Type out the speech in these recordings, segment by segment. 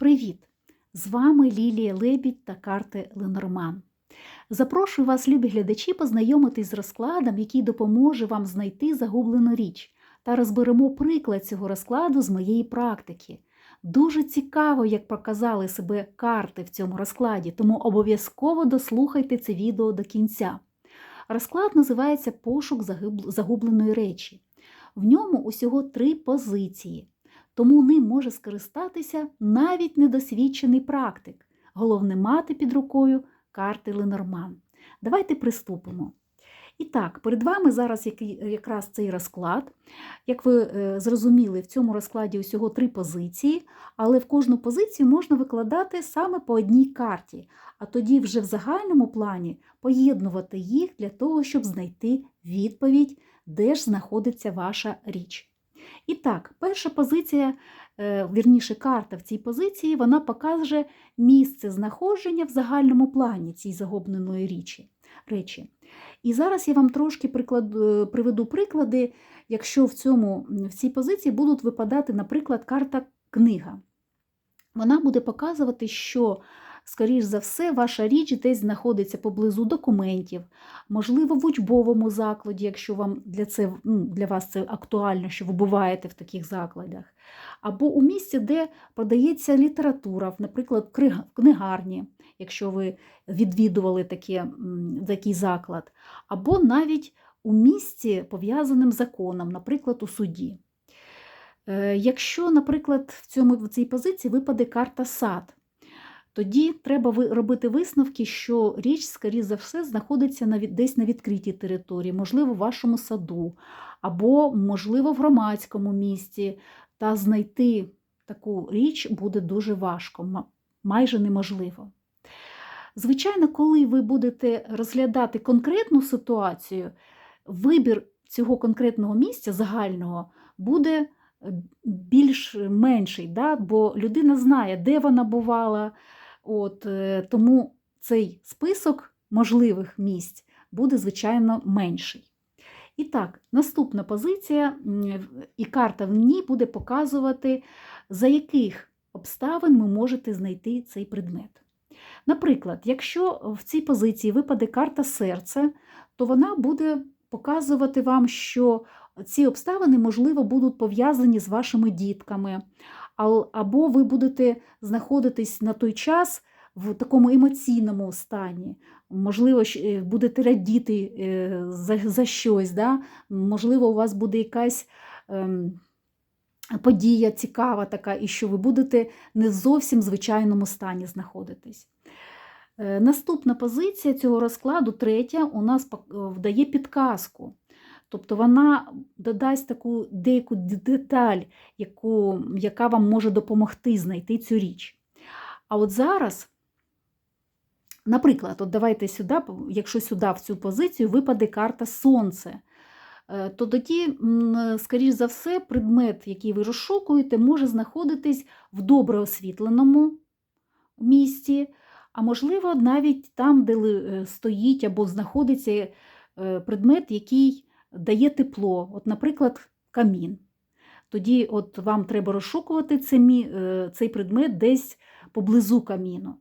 Привіт! З вами Лілія Лебідь та карти Ленорман. Запрошую вас, любі глядачі, познайомитись з розкладом, який допоможе вам знайти загублену річ, та розберемо приклад цього розкладу з моєї практики. Дуже цікаво, як показали себе карти в цьому розкладі, тому обов'язково дослухайте це відео до кінця. Розклад називається Пошук загубленої речі. В ньому усього три позиції, тому ним може скористатися навіть недосвідчений практик. Головне мати під рукою карти Ленорман. Давайте приступимо. І так, перед вами зараз якраз цей розклад. Як ви е, зрозуміли, в цьому розкладі усього три позиції, але в кожну позицію можна викладати саме по одній карті, а тоді вже в загальному плані поєднувати їх для того, щоб знайти відповідь, де ж знаходиться ваша річ. І так, перша позиція, е, вірніше, карта в цій позиції, вона покаже місце знаходження в загальному плані цієї загубленої річі, речі. І зараз я вам трошки приклад, е, приведу приклади, якщо в, цьому, в цій позиції будуть випадати, наприклад, карта книга. Вона буде показувати, що, скоріш за все, ваша річ десь знаходиться поблизу документів, можливо, в учбовому закладі, якщо вам для, це, ну, для вас це актуально, що ви буваєте в таких закладах, або у місці, де продається література, наприклад, в книгарні, якщо ви відвідували таке, такий заклад, або навіть у місці, пов'язаним законом, наприклад, у суді. Е, Якщо, наприклад, в, цьому, в цій позиції випаде карта сад, тоді треба робити висновки, що річ, скоріше за все, знаходиться на, десь на відкритій території, можливо, в вашому саду, або, можливо, в громадському місці, та знайти таку річ буде дуже важко, майже неможливо. Звичайно, коли ви будете розглядати конкретну ситуацію, вибір цього конкретного місця загального буде е, більш менший, да? бо людина знає, де вона бувала. От, е, тому цей список можливих місць буде, звичайно, менший. І так, наступна позиція, і карта в ній буде показувати, за яких обставин ви можете знайти цей предмет. Наприклад, якщо в цій позиції випаде карта серця, то вона буде показувати вам, що ці обставини, можливо, будуть пов'язані з вашими дітками, або ви будете знаходитись на той час в такому емоційному стані. Можливо, е, будете радіти е, за, за щось, да? можливо, у вас буде якась ем, подія цікава така, і що ви будете не зовсім звичайному стані знаходитись. Е, Наступна позиція цього розкладу, третя, у нас вдає підказку. Тобто вона додасть таку деяку деталь, яку, яка вам може допомогти знайти цю річ. А от зараз, наприклад, от давайте сюди, якщо сюди в цю позицію випаде карта Сонце, е, то тоді, скоріш за все, предмет, який ви розшукуєте, може знаходитись в добре освітленому місці, а можливо, навіть там, де е, стоїть або знаходиться е, предмет, який дає тепло, от, наприклад, камін. Тоді от вам треба розшукувати цей, е, цей предмет десь поблизу каміну.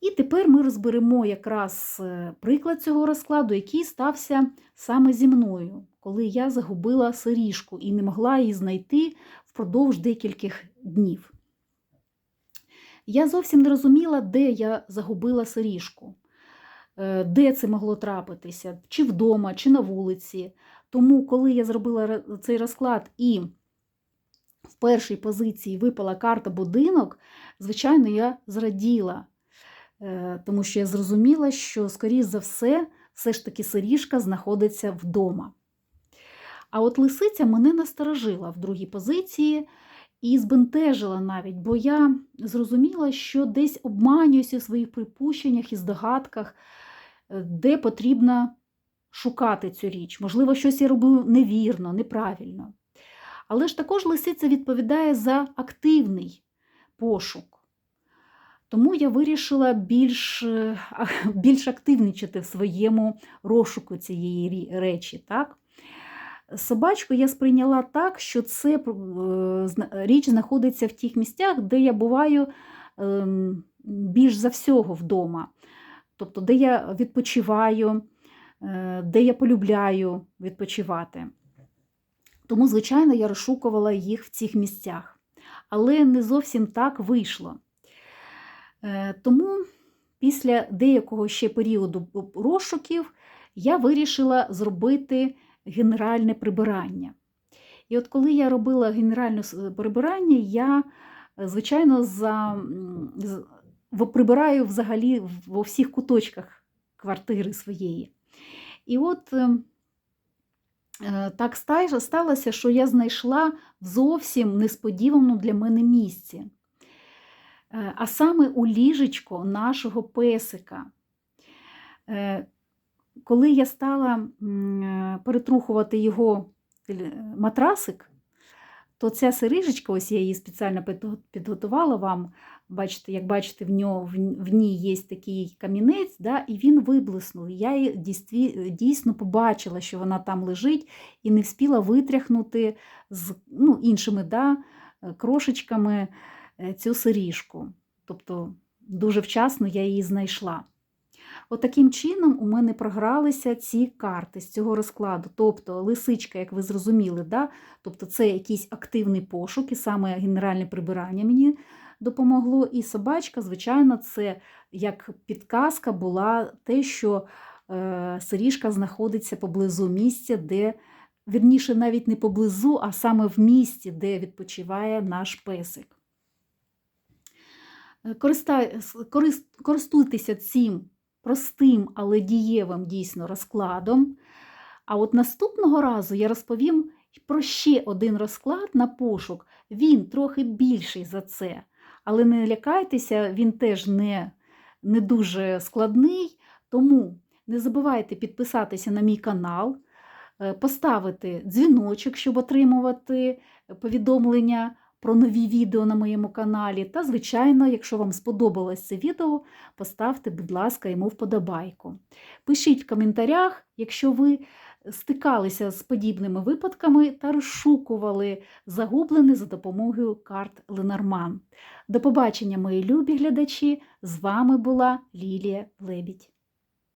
І тепер ми розберемо якраз е, приклад цього розкладу, який стався саме зі мною, коли я загубила сиріжку і не могла її знайти впродовж декількох днів. Я зовсім не розуміла, де я загубила сиріжку, де це могло трапитися, чи вдома, чи на вулиці. Тому, коли я зробила цей розклад і в першій позиції випала карта будинок, звичайно, я зраділа, е, тому що я зрозуміла, що, скоріш за все, все ж таки сиріжка знаходиться вдома. А от лисиця мене насторожила в другій позиції і збентежила навіть, бо я зрозуміла, що десь обманююся в своїх припущеннях і здогадках, е, де потрібно шукати цю річ. Можливо, щось я роблю невірно, неправильно. Але ж також лисиця відповідає за активний пошук. Тому я вирішила більш, е, більш активничати в своєму розшуку цієї речі. Так? Собачку я сприйняла так, що це е, річ знаходиться в тих місцях, де я буваю ем, більш за всього вдома. Тобто, де я відпочиваю, е, де я полюбляю відпочивати. Тому, звичайно, я розшукувала їх в цих місцях. Але не зовсім так вийшло. Е, Тому після деякого ще періоду розшуків я вирішила зробити генеральне прибирання. І от коли я робила генеральне прибирання, я, звичайно, за, прибираю взагалі во всіх куточках квартири своєї. І от е, е, так сталося, що я знайшла в зовсім несподіваному для мене місці. Е, А саме у ліжечко нашого песика. Е, Коли я стала е, перетрухувати його матрасик, то ця сирижечка, ось я її спеціально підготувала вам. Бачите, як бачите, в, нього, в ній є такий камінець, да, і він виблиснув. Я її дійсно побачила, що вона там лежить, і не встигла витряхнути з ну, іншими да, е, крошечками е, цю сиріжку. Тобто дуже вчасно я її знайшла. От чином у мене програлися ці карти з цього розкладу. Тобто лисичка, як ви зрозуміли, да? тобто це якийсь активний пошук, і саме генеральне прибирання мені допомогло. І собачка, звичайно, це як підказка була те, що е, сиріжка знаходиться поблизу місця, де, вірніше, навіть не поблизу, а саме в місці, де відпочиває наш песик. Е, Користуйтеся цим простим, але дієвим дійсно розкладом. А от наступного разу я розповім про ще один розклад на пошук. Він трохи більший за це. Але не лякайтеся, він теж не, не дуже складний. Тому не забувайте підписатися на мій канал, е, поставити дзвіночок, щоб отримувати повідомлення про нові відео на моєму каналі. Та, звичайно, якщо вам сподобалось це відео, поставте, будь ласка, йому вподобайку. Пишіть в коментарях, якщо ви стикалися з подібними випадками та розшукували загублене за допомогою карт Ленорман. До побачення, мої любі глядачі! З вами була Лілія Лебідь.